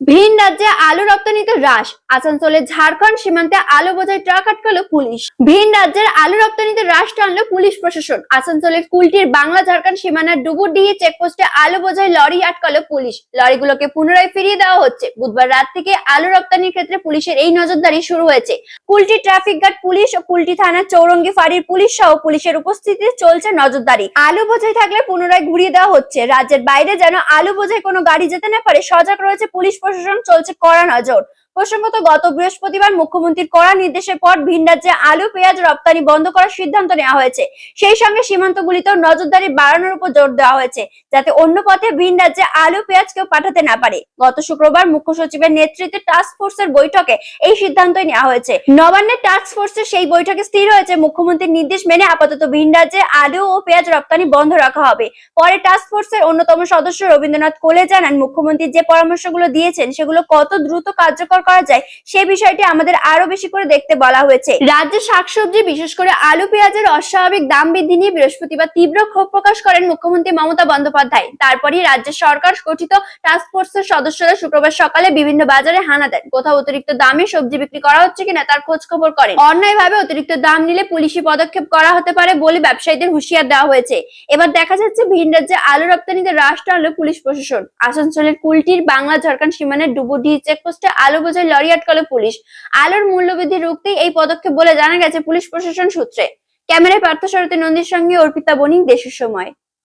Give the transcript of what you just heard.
ভিন রাজ্যে আলু রপ্তানিতে হ্রাস। আসানসোলের ঝাড়খণ্ড সীমান্তে আলু বোঝাই ট্রাক আটকালো পুলিশ। ভিন রাজ্যের আলু রপ্তানিতে হ্রাস টানলো পুলিশ প্রশাসন। আসানসোলের কুলটির বাংলা ঝাড়খণ্ড সীমানার ডুবুরডিহি চেকপোস্টে আলু বোঝাই লরি আটকালো পুলিশ। লরিগুলোকে পুনরায় ফিরিয়ে দেওয়া হচ্ছে। বুধবার রাত থেকে আলু রপ্তানির ক্ষেত্রে পুলিশের এই নজরদারি শুরু হয়েছে। কুলটি ট্রাফিক গার্ড পুলিশ ও কুলটি থানার চৌরঙ্গি ফাঁড়ির পুলিশ সহ পুলিশের উপস্থিতিতে চলছে নজরদারি। আলু বোঝাই থাকলে পুনরায় ঘুরিয়ে দেওয়া হচ্ছে। রাজ্যের বাইরে যেন আলু বোঝাই কোনো গাড়ি যেতে না পারে, সজাগ রয়েছে পুলিশ প্রশাসন চলছে কড়া নজর। প্রসঙ্গত, গত বৃহস্পতিবার মুখ্যমন্ত্রীর কড়া নির্দেশের পর ভিন রাজ্যে আলু, পেঁয়াজ রপ্তানি বন্ধ করার সিদ্ধান্ত নেওয়া হয়েছে। সেই সঙ্গে সীমান্তগুলিতেও নজরদারি বাড়ানোর উপর জোর দেওয়া হয়েছে, যাতে অন্য পথে ভিন রাজ্যে আলু, পেঁয়াজ কেউ পাঠাতে না পারে। গত শুক্রবার মুখ্য সচিবের নেতৃত্বে টাস্ক ফোর্সের বৈঠকে এই সিদ্ধান্তই নেওয়া হয়েছে। নবান্নের টাস্ক ফোর্সের সেই বৈঠকে স্থির হয়েছে মুখ্যমন্ত্রীর নির্দেশ মেনে আপাতত ভিন রাজ্যে আলু ও পেঁয়াজ রপ্তানি বন্ধ রাখা হবে। পরে টাস্ক ফোর্সের অন্যতম সদস্য রবীন্দ্রনাথ কোলে জানান, মুখ্যমন্ত্রী যে পরামর্শগুলো দিয়েছেন, সেগুলো কত দ্রুত কার্যকর করা যায়, সে বিষয়টি আমাদের আরও বেশি করে দেখতে বলা হয়েছে। রাজ্যে শাকসবজি, বিশেষ করে আলু, পেঁয়াজের অস্বাভাবিক দাম বৃদ্ধি নিয়ে বৃহস্পতিবার তীব্র ক্ষোভ প্রকাশ করেন মুখ্যমন্ত্রী মমতা বন্দ্যোপাধ্যায়। তারপরই রাজ্য সরকার গঠিত টাস্ক ফোর্সের সদস্যরা শুক্রবার সকালে বিভিন্ন বাজারে হানা দেন। কোথাও অতিরিক্ত দামে সবজি বিক্রি করা হচ্ছে কিনা তার খোঁজ খবর করেন। অন্যায়ভাবে অতিরিক্ত দাম নিলে পুলিশি পদক্ষেপ করা হতে পারে বলে ব্যবসায়ীদের হুঁশিয়ার দেওয়া হয়েছে। এবার দেখা যাচ্ছে ভিন রাজ্যে আলু রপ্তানিতে হ্রাস টানলো পুলিশ প্রশাসন। আসানসোলের কুলটির বাংলা ঝাড়খণ্ড সীমানের ডুবুডিহি চেকপোস্টে আলু বোঝাই লরি আটকালো পুলিশ। আলোর মূল্যবৃদ্ধি রুখতে এই পদক্ষেপ বলে জানা গেছে পুলিশ প্রশাসন সূত্রে। ক্যামেরায় পার্থ সারথী নন্দীর সঙ্গে অর্পিতা বণিক দেশের সময়।